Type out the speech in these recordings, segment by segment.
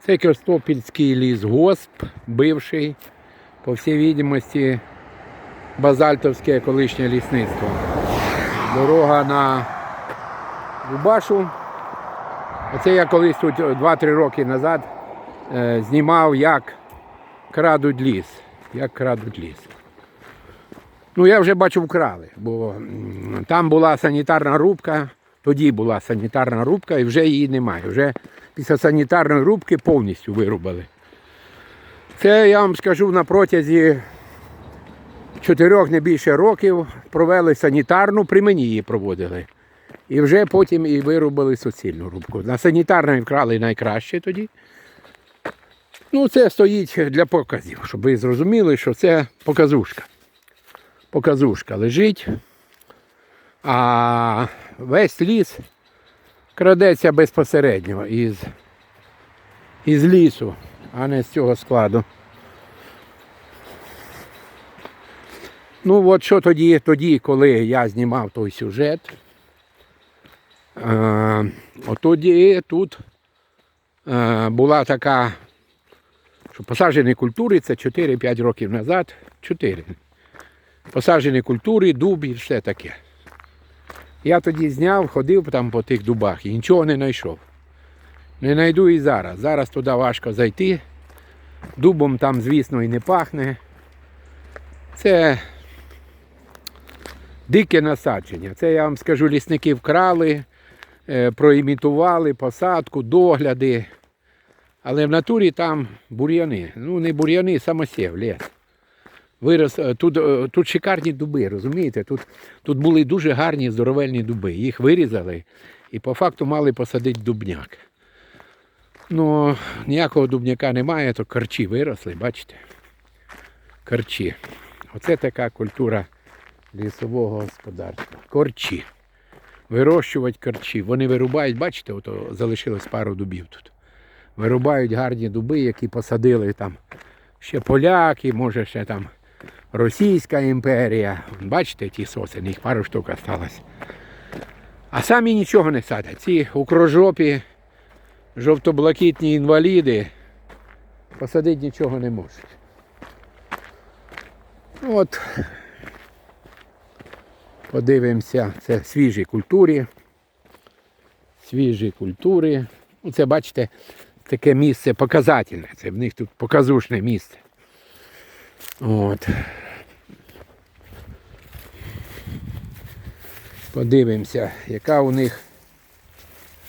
Це Костопільський ліс Госп, бивший, по всій відомості, базальтовське колишнє лісництво. Дорога на Лубашу. Оце я колись тут 2-3 роки назад е, знімав, як крадуть ліс. Як крадуть ліс. Ну, я вже бачу, вкрали, бо там була санітарна рубка, тоді була санітарна рубка і вже її немає. Вже після санітарної рубки повністю вирубали. Це я вам скажу на протязі чотирьох не більше років провели санітарну, при мені її проводили. І вже потім і вирубали суцільну рубку. На санітарній вкрали найкраще тоді. Ну, це стоїть для показів, щоб ви зрозуміли, що це показушка. Показушка лежить, а весь ліс крадеться безпосередньо із, із лісу, а не з цього складу. Ну, от що тоді, тоді, коли я знімав той сюжет, е, тоді тут е, була така, що посаджені культури це 4-5 років назад, 4. Посаджені культури, дуб і все таке. Я тоді зняв, ходив там по тих дубах і нічого не знайшов. Не знайду і зараз. Зараз туди важко зайти. Дубом там, звісно, і не пахне. Це дике насадження. Це я вам скажу, лісники вкрали, е, проімітували посадку, догляди. Але в натурі там бур'яни. Ну, не бур'яни, самосів, ліс. Вирос, е, тут, е, тут шикарні дуби, розумієте? Тут, тут були дуже гарні здоровельні дуби. Їх вирізали і по факту мали посадити дубняк. Ну, ніякого дубняка немає, то корчі виросли, бачите? Корчі. Оце така культура лісового господарства. Корчі. Вирощувати корчі. Вони вирубають, бачите, ото залишилось пару дубів тут. Вирубають гарні дуби, які посадили там ще поляки, може ще там Російська імперія. Бачите, ті сосени, їх пару штук осталось. А самі нічого не садять. Ці укрожопі, жовто-блакитні інваліди посадити нічого не можуть. От подивимося, це свіжі культури. Свіжі культури. Це, бачите, таке місце показательне. Це в них тут показушне місце. От. Подивимося, яка у них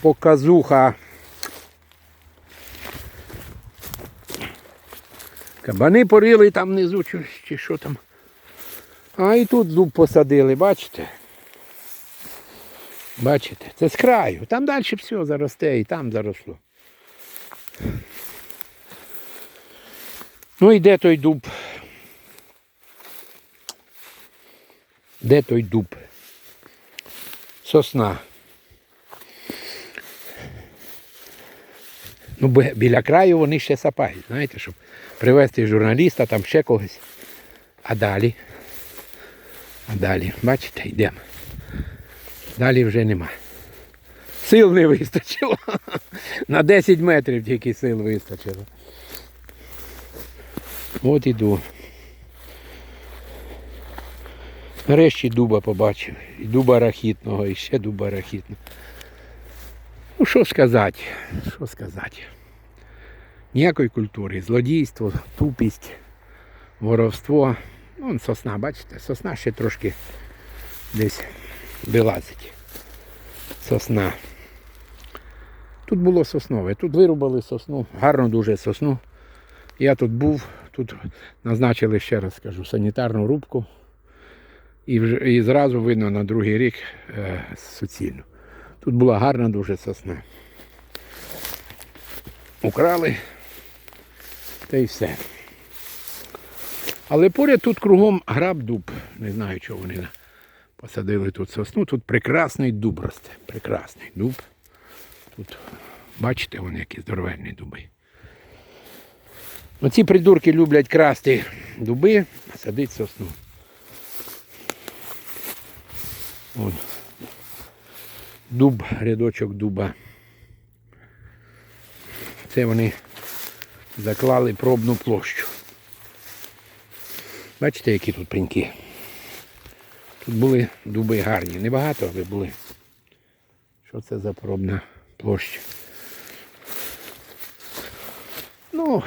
показуха. Кабани порили там внизу, чи, що там. А і тут дуб посадили, бачите? Бачите? Це з краю. Там далі все заросте і там заросло. Ну і де той дуб? Де той дуб? Сосна. Ну, біля краю вони ще сапають, знаєте, щоб привезти журналіста, там ще когось. А далі. А далі, бачите, йдемо. Далі вже нема. Сил не вистачило. На 10 метрів тільки сил вистачило. От іду. Нарешті дуба побачив. І дуба рахітного, і ще дуба рахітного. Ну що сказати? Що сказати? Ніякої культури. Злодійство, тупість, воровство. Вон сосна, бачите, сосна ще трошки десь вилазить. Сосна. Тут було соснове. Тут вирубали сосну, гарно дуже сосну. Я тут був, тут назначили, ще раз скажу, санітарну рубку. І, вже, і зразу видно на другий рік е, суцільну. Тут була гарна дуже сосна. Украли та й все. Але поряд тут кругом граб дуб. Не знаю, чого вони посадили тут сосну. Тут прекрасний дуб росте. Прекрасний дуб. Тут, бачите, вони які здоровенні дуби. Оці придурки люблять красти дуби, садити сосну. Вон. Дуб, рядочок дуба. Це вони Заклали пробну площу. Бачите, які тут пеньки. Тут були дуби гарні. Небагато, але були. Що це за пробна площа? Ну,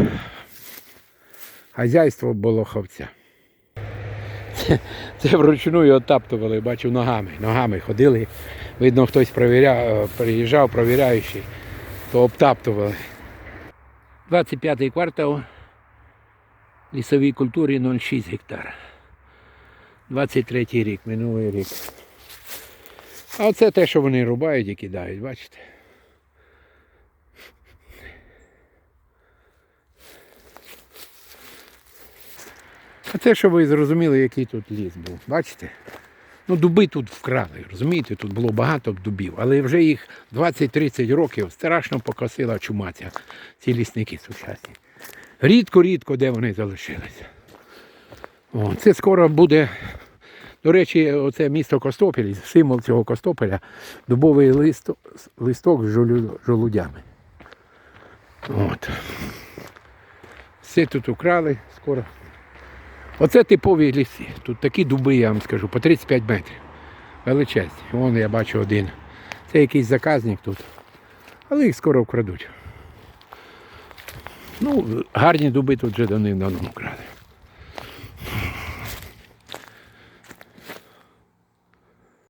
хазяйство Болоховця. Це, це вручну отаптували, бачу, ногами. Ногами ходили. Видно, хтось провіряв, приїжджав, провіряючий, то обтаптували. 25-й квартал лісовій культурі 0,6 гектар. 23-й рік, минулий рік. А оце те, що вони рубають і кидають, бачите? А це, щоб ви зрозуміли, який тут ліс був. Бачите? Ну, дуби тут вкрали, розумієте, тут було багато дубів, але вже їх 20-30 років страшно покосила чума ця, ці лісники сучасні. Рідко-рідко, де вони залишилися. О, це скоро буде. До речі, оце місто Костопіль, символ цього Костопіля, дубовий листо, листок з жолудями. От. Все тут украли скоро. Оце типові ліси. Тут такі дуби, я вам скажу, по 35 метрів. Величезні. Вон я бачу один. Це якийсь заказник тут. Але їх скоро вкрадуть. Ну, гарні дуби тут вже давним-давно вкрали.